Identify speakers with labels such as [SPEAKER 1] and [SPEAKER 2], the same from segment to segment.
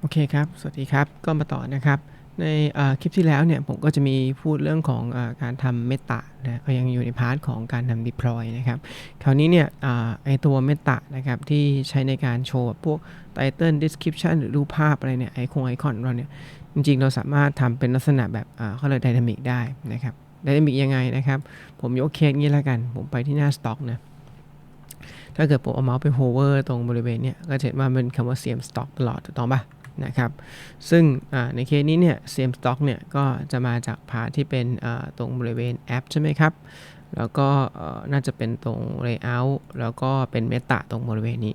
[SPEAKER 1] โอเคครับ สวัสดีครับ ก็มาต่อนะครับ ในคลิปที่แล้วเนี่ยผมก็จะมีพูดเรื่องของอการทำเมตานะก็ยังอยู่ในพาร์ทของการทำ deploy นะครับ คราวนี้เนี่ยอไอตัวเมตานะครับที่ใช้ในการโชว์พวก title description หรือรูปภาพอะไรเนี่ยไอคงไอคอนเราเนี่ย จริงๆ เราสามารถทำเป็นลักษณะแบบเขาเรียก dynamic ได้นะครับ dynamic ยังไงนะครับ ผมยกเคสนี้แล้วกัน ผมไปที่หน้า stock นะถ้าเกิดผมเอาเมาส์ไป hover ตรงบริเวณเนี้ยก็จะเห็นว่าเป็นคำว่า CM stock ตลอดถูกต้องปะ นะครับซึ่งในเคสนี้เนี่ย CM Stock เนี่ยก็จะมาจากพาที่เป็นตรงบริเวณแอปใช่ไหมครับ แล้วก็น่าจะเป็นตรง Layout แล้วก็เป็นเมตาตรงบริเวณนี้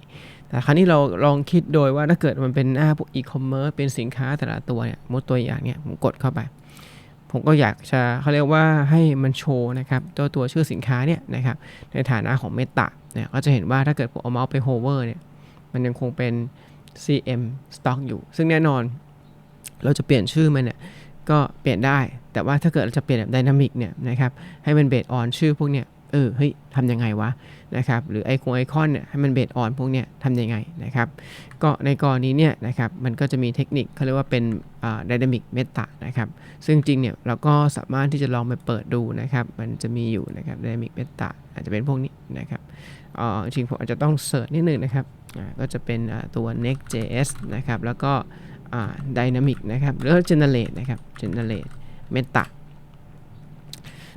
[SPEAKER 1] แต่ครั้นี้เราลองคิดโดยว่าถ้าเกิดมันเป็นหน้าพวกอีคอมเมิร์ซเป็นสินค้าแต่ละตัวเนี่ยมดตัวอย่างเนี่ยผมกดเข้าไป ผมก็อยากจะเขาเรียกว่าให้มันโชว์นะครับตัวตัวชื่อสินค้าเนี่ยนะครับในฐานะของเมตาเนี่ยก็จะเห็นว่าถ้าเกิดผมเอาเมาส์ไปโฮเวอร์เนี่ยมันยังคงเป็น CM Stock อยู่ ซึ่งแน่นอนเราจะเปลี่ยนชื่อมันเนี่ยก็เปลี่ยนได้ แต่ว่าถ้าเกิดเราจะเปลี่ยนแบบดินามิกเนี่ยนะครับ ให้มันเบสออนชื่อพวกเนี้ยเออ เฮ้ยทำยังไงวะนะครับ หรือไอคงไอคอนเนี่ยให้มันเบสออนพวกเนี้ยทำยังไงนะครับ ก็ในกรณีเนี่ยนะครับ มันก็จะมีเทคนิคเขาเรียกว่าเป็นดินามิกเมตานะครับ ซึ่งจริงเนี่ยเราก็สามารถที่จะลองไปเปิดดูนะครับ มันจะมีอยู่นะครับดินามิกเมตาอาจจะเป็นพวกนี้นะครับ จริงผมอาจจะต้องเสิร์ชนิดนึงนะครับก็จะเป็นตัว next.js นะครับ แล้วก็ dynamic นะครับหรือ generate นะครับ generate meta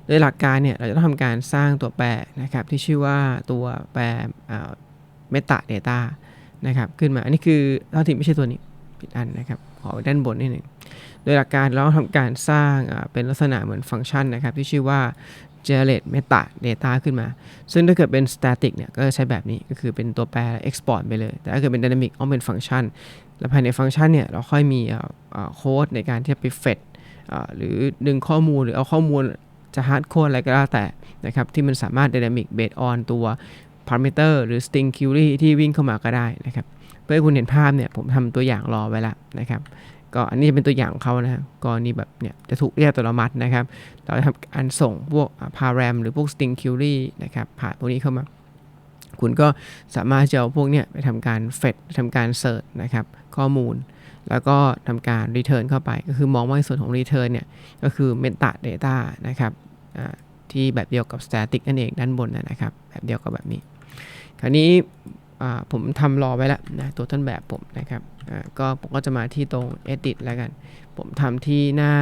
[SPEAKER 1] โดยหลักการเนี่ยเราจะต้องทำการสร้างตัวแปรนะครับ ที่ชื่อว่าตัวแปร meta data นะครับขึ้นมา อันนี้คือเท่าที่ไม่ใช่ตัวนี้ผิดอันนะครับ ขอด้านบนนิดหนึ่งโดยหลักการเราทำการสร้างเป็นลักษณะเหมือนฟังก์ชันนะครับ ที่ชื่อว่า generate meta data ขึ้นมา ซึ่งถ้าเกิดเป็น static เนี่ย ก็ใช้แบบนี้ก็คือเป็นตัวแปร export ไปเลย แต่ถ้าเกิดเป็น dynamic ต้องเป็นฟังก์ชัน แล้วภายในฟังก์ชันเนี่ย เราค่อยมีโค้ดในการที่จะไปเฟดหรือดึงข้อมูลหรือเอาข้อมูลจะ hard code อะไรก็แล้วแต่นะครับที่มันสามารถ dynamic based on ตัว parameter หรือ string query ที่วิ่งเข้ามาก็ได้นะครับเพื่อให้คุณเห็นภาพเนี่ยผมทำตัวอย่างรอไว้ล้วนะครับ ก็อันนี้จะเป็นตัวอย่างเขานะกรณีแบบเนี่ยจะถูกเรียกตัวละมัดนะครับ เราจะทำการส่งพวกพารามหรือพวก string query นะครับผ่านพวกนี้เข้ามา คุณก็สามารถจะเอาพวกเนี้ยไปทำการเฟดทำการเสิร์ชนะครับข้อมูล แล้วก็ทำการ return เข้าไป ก็คือมองว่าส่วนของ return เนี่ยก็คือ meta data นะครับที่แบบเดียวกับ static นั่นเองด้านบนนะครับ แบบเดียวกับแบบนี้ คราวนี้ ผมทำรอไว้แล้วนะตัวต้นแบบผมนะครับก็ผมก็จะมาที่ตรง edit แล้วกัน ผมทำที่หน้า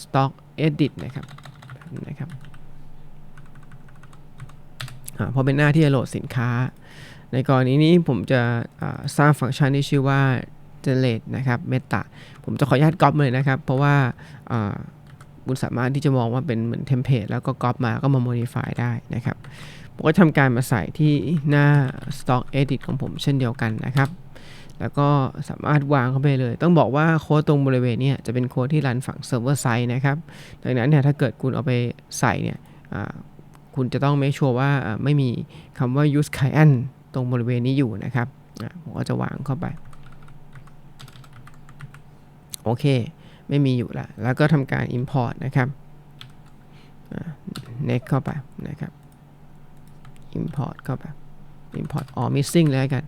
[SPEAKER 1] stock edit นะครับนะครับพอเป็นหน้าที่จะโหลดสินค้า ในกรณีนี้ผมจะสร้างฟังก์ชันที่ชื่อว่า generate นะครับ meta ผมจะขออนุญาตก๊อปเลยนะครับ เพราะว่าคุณสามารถที่จะมองว่าเป็นเหมือนเทมเพลตแล้วก็ก๊อปมาก็มา modify ได้นะครับ ผมก็ทำการมาใส่ที่หน้า stock edit ของผมเช่นเดียวกันนะครับ แล้วก็สามารถวางเข้าไปเลย ต้องบอกว่าโค้ดตรงบริเวณนี้จะเป็นโค้ดที่รันฝั่งเซิร์ฟเวอร์ไซด์นะครับ ดังนั้นเนี่ยถ้าเกิดคุณเอาไปใส่เนี่ยคุณจะต้องไม่ชัวร์ว่าไม่มีคำว่า use client ตรงบริเวณนี้อยู่นะครับ ผมก็จะวางเข้าไป โอเค ไม่มีอยู่ละแล้วก็ทำการ import นะครับ next เข้าไปนะครับ import เข้าไป import all missing เลยกัน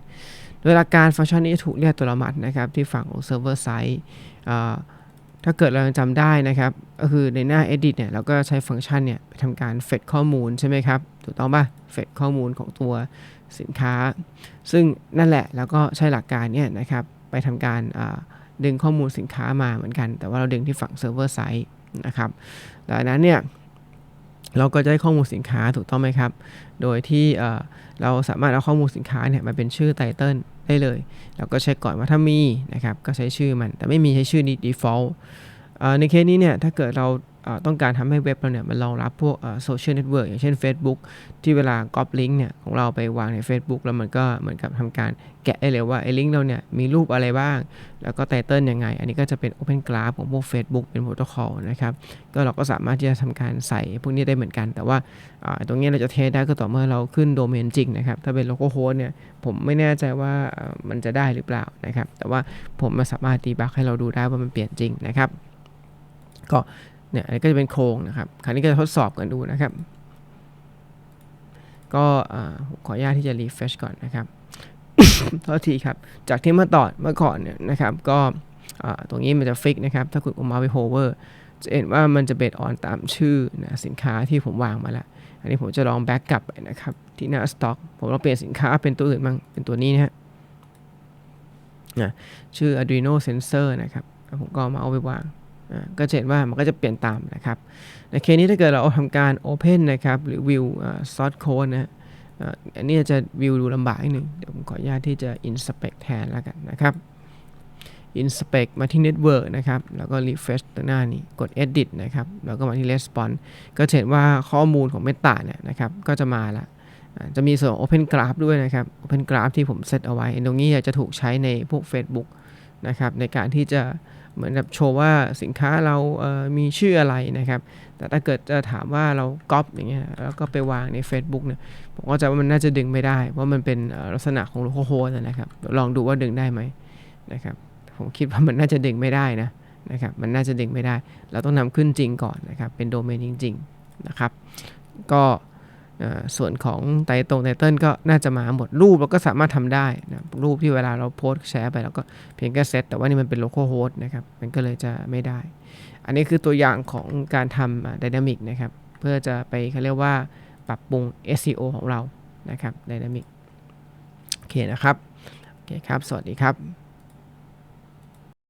[SPEAKER 1] โดยหลักการฟังก์ชันนี้ถูกเรียกตัวละมัดนะครับ ที่ฝั่งของเซิร์ฟเวอร์ไซต์ถ้าเกิดเราจำได้นะครับ ก็คือในหน้า edit เนี่ยเราก็ใช้ฟังก์ชันเนี่ยไปทำการเฟดข้อมูลใช่ไหมครับ ถูกต้องป่ะเฟดข้อมูลของตัวสินค้า ซึ่งนั่นแหละแล้วก็ใช้หลักการเนี่ยนะครับไปทำการดึงข้อมูลสินค้ามาเหมือนกัน แต่ว่าเราดึงที่ฝั่งเซิร์ฟเวอร์ไซต์นะครับดังนั้นเนี่ย เราก็จะได้ข้อมูลสินค้าถูกต้องไหมครับ โดยที่เราสามารถเอาข้อมูลสินค้าเนี่ยมาเป็นชื่อไตเติลได้เลย เราก็เช็คก่อนว่าถ้ามีนะครับก็ใช้ชื่อมัน แต่ไม่มีใช้ชื่อ default ในเคสนี้เนี่ยถ้าเกิดเราต้องการทำให้เว็บเราเนี่ยมันรองรับพวกโซเชียลเน็ตเวิร์กอย่างเช่น Facebook ที่เวลาก๊อปลิงก์เนี่ยของเราไปวางใน Facebook แล้วมันก็เหมือนกับทำการแกะได้เลยว่าไอ้ลิงก์เราเนี่ยมีรูปอะไรบ้าง แล้วก็ไตเติลยังไง อันนี้ก็จะเป็น Open Graph ของพวก Facebook เป็นโปรโตคอลนะครับ ก็เราก็สามารถที่จะทำการใส่พวกนี้ได้เหมือนกัน แต่ว่าตรงนี้เราจะเทสได้ก็ต่อเมื่อเราขึ้นโดเมนจริงนะครับ ถ้าเป็นโลโก้โฮสเนี่ยผมไม่แน่ใจว่ามันจะได้หรือเปล่านะครับ แต่ว่าผมมาสามารถดีบักให้เราดูได้ว่ามันเปลี่ยนจริงนะครับ ก็เนี่ยอันนี้ก็จะเป็นโครงนะครับคราวนี้ก็จะทดสอบกันดูนะครับ ก็ขออนุญาตที่จะรีเฟชก่อนนะครับโทษทีครับ จากที่เมื่อตอนเมื่อก่อนเนี่ยนะครับ ก็ตรงนี้มันจะฟิกนะครับ ถ้าคุณเอามาไปโฮเวอร์จะเห็นว่ามันจะเบสออนตามชื่อนะสินค้าที่ผมวางมาแล้ว อันนี้ผมจะลองแบ็กกลับไปนะครับ ที่หน้าสต็อกผมลองเปลี่ยนสินค้าเป็นตัวอื่นบ้างเป็นตัวนี้นะฮะนะชื่อ Arduino Sensor นะครับ ผมก็มาเอาไปวาง ก็จะเห็นว่ามันก็จะเปลี่ยนตามนะครับ ในเคสนี้ถ้าเกิดเราทำการ Open นะครับ หรือ View อ่า Source Code นะอันนี้จะ View ดูลำบากนิดนึงเดี๋ยวผมขออนุญาตที่จะ Inspect แทนแล้วกันนะครับ Inspect มาที่ Network นะครับ แล้วก็ Refresh ตัวหน้านี้ กด Edit นะครับ แล้วก็มาที่ Response ก็เห็นว่าข้อมูลของ Meta เนี่ยนะครับ ก็จะมาละจะมีส่วนของ Open Graph ด้วยนะครับ Open Graph ที่ผมเซตเอาไว้ ตรงนี้จะถูกใช้ในพวก Facebook นะครับ ในการที่จะ เหมือนกับโชว์ว่าสินค้าเราเมีชื่ออะไรนะครับ แต่ถ้าเกิดจะถามว่าเราก๊อปอย่างเงี้ยแล้วก็ไปวางใน Facebook เนี่ยผมก็จะว่ามันน่าจะดึงไม่ได้เพราะมันเป็นลักษณะของ local host นะครับลองดูว่าดึงได้ไหมนะครับผมคิดว่ามันน่าจะดึงไม่ได้นะนะครับมันน่าจะดึงไม่ได้ เราต้องนำขึ้นจริงก่อนนะครับเป็นโดเมนจริงๆนะครับก็ ส่วนของไตตรงไตเติลก็น่าจะมาหมดรูปเราก็สามารถทำได้นะรูปที่เวลาเราโพสแชร์ไปเราก็เพียงแค่เซตแต่ว่านี่มันเป็น local host นะครับมันก็เลยจะไม่ได้ อันนี้คือตัวอย่างของการทำ Dynamic นะครับเพื่อจะไปเขาเรียกว่าปรับปรุง SEO ของเรานะครับ Dynamic โอเคนะครับโอเคครับ สวัสดีครับ